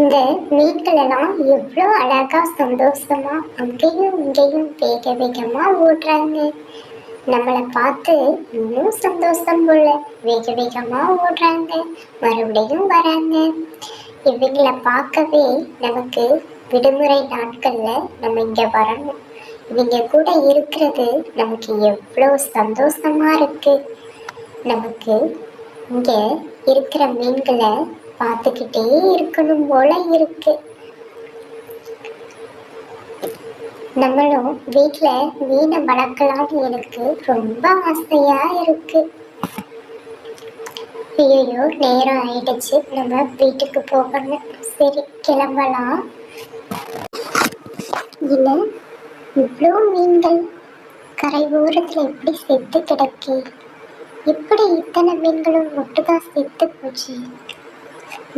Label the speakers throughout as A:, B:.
A: இந்த மீன்கள் எல்லாம் எவ்வளோ அழகா சந்தோஷமா அங்கேயும் இங்கேயும் வேக வேகமா ஓடுறாங்க. நம்மளை பார்த்து இன்னும் சந்தோஷம் போல வேக வேகமா ஓடுறாங்க. மறுபடியும் வராங்க. இவங்களை பார்க்கவே நமக்கு விடுமுறை நாட்கள்ல நம்ம இங்க வரணும். இவங்க கூட இருக்கிறது நமக்கு எவ்வளோ சந்தோஷமா இருக்கு. நமக்கு இங்க இருக்கிற மீன்களை பார்த்துக்கிட்டே இருக்கணும் போல இருக்கு. நம்மளும் வீட்டில் மீனை வளர்க்கலாம்னு எனக்கு ரொம்ப ஆசையா இருக்கு. ஐயோ நேரம் ஆயிடுச்சு. நம்ம வீட்டுக்கு போகணும். சரி கிளம்பலாம். இல்லை இவ்வளோ மீன்கள்? கரை ஓரத்தில் எப்படி செத்து கிடக்கு? எப்படி இத்தனை மீன்களும் ஒட்டுக்கா செத்து போச்சு.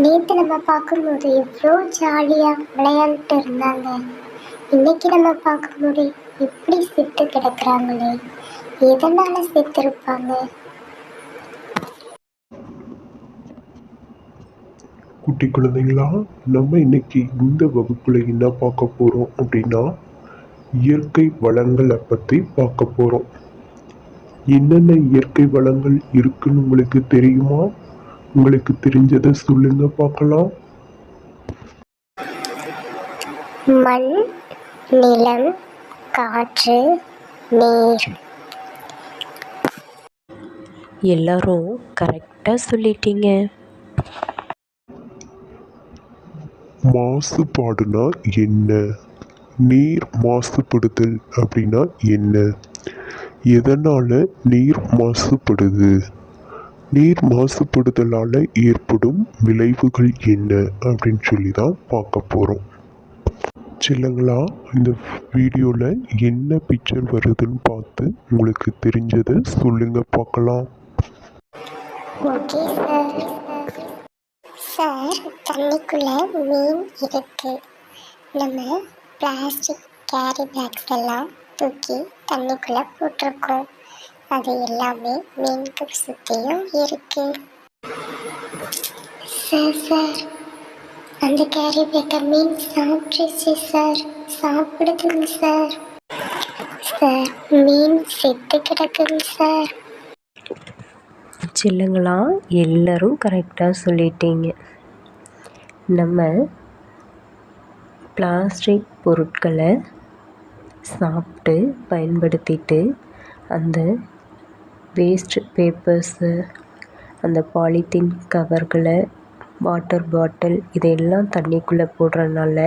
A: நேற்று நம்ம பார்க்கும்போது எவ்வளோ ஜாலியாக விளையாண்டுட்டு இருந்தாங்க. இன்னைக்கு நம்ம பார்க்கும்போது எப்படி செத்து கிடக்குறாங்களே. எதனால செத்துருப்பாங்க?
B: குட்டி குழந்தைங்களா நம்ம இன்னைக்கு இந்த வகுப்புல என்ன பார்க்க போறோம் அப்படின்னா இயற்கை வளங்களை பத்தி பார்க்க போறோம். என்னென்ன இயற்கை வளங்கள் இருக்குன்னு உங்களுக்கு தெரியுமா? உங்களுக்கு தெரிஞ்சதை சொல்லுங்க பார்க்கலாம்.
A: மண் நிலம் காற்று நீர்.
C: எல்லாரும் கரெக்டாக சொல்லிட்டீங்க.
B: மாசுபாடுனா என்ன? நீர் மாசுபடுதல் அப்படின்னா என்ன? எதனால நீர் மாசுபடுது? நீர் மாசுபடுதலால் ஏற்படும் விளைவுகள் என்ன? அப்படின்னு சொல்லி தான் பார்க்க போகிறோம் சில்லங்களா இந்த வீடியோவில் என்ன பிக்சர் வருதுன்னு பார்த்து உங்களுக்கு தெரிஞ்சதை சொல்லுங்க பார்க்கலாம்.
A: ஓகே சார் சார் தண்ணிக்குள்ள மீன் இருக்கு. நம்ம பிளாஸ்டிக் கேரி பேக்ஸ் எல்லாம் தூக்கி தண்ணிக்குள்ள போட்டிருக்கோம். அது எல்லாமே மீனுக்கு சுற்றியும் இருக்கு. சார் சார் அந்த கேரி பேக்கை மீன் சாப்பிட்டுச்சு சார் சாப்பிடுதுங்க சார் சார் மீன் செத்து கிடக்குங்க சார்
C: சில்லுங்களா? எல்லோரும் கரெக்டாக சொல்லிட்டீங்க. நம்ம பிளாஸ்டிக் பொருட்களை சாப்பிட்டு பயன்படுத்திட்டு அந்த வேஸ்ட் பேப்பர்ஸு அந்த பாலித்தீன் கவர்களை வாட்டர் பாட்டில் இதையெல்லாம் தண்ணிக்குள்ளே போடுறதுனால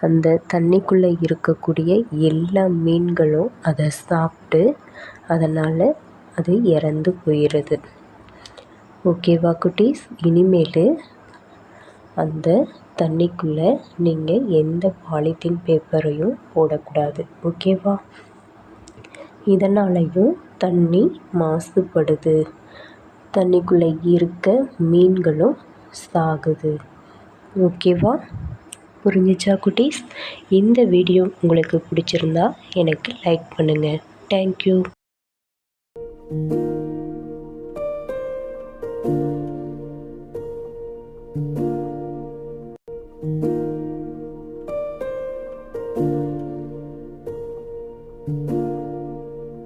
C: அந்த தண்ணிக்குள்ளே இருக்கக்கூடிய எல்லா மீன்களும் அதை சாப்பிட்டு அதனால் அது இறந்து போயிடுது. ஓகேவா குட்டீஸ்? இனிமேல் அந்த தண்ணிக்குள்ளே நீங்கள் எந்த பாலித்தீன் பேப்பரையும் போடக்கூடாது. ஓகேவா? இதனாலையும் தண்ணி மாசுபடுது. தண்ணிக்குள்ளே இருக்க மீன்களும் சாகுது. ஓகேவா புரிஞ்சிச்சா குட்டீஸ்? இந்த வீடியோ உங்களுக்கு பிடிச்சிருந்தா எனக்கு லைக் பண்ணுங்கள் தேங்க்யூ thank you.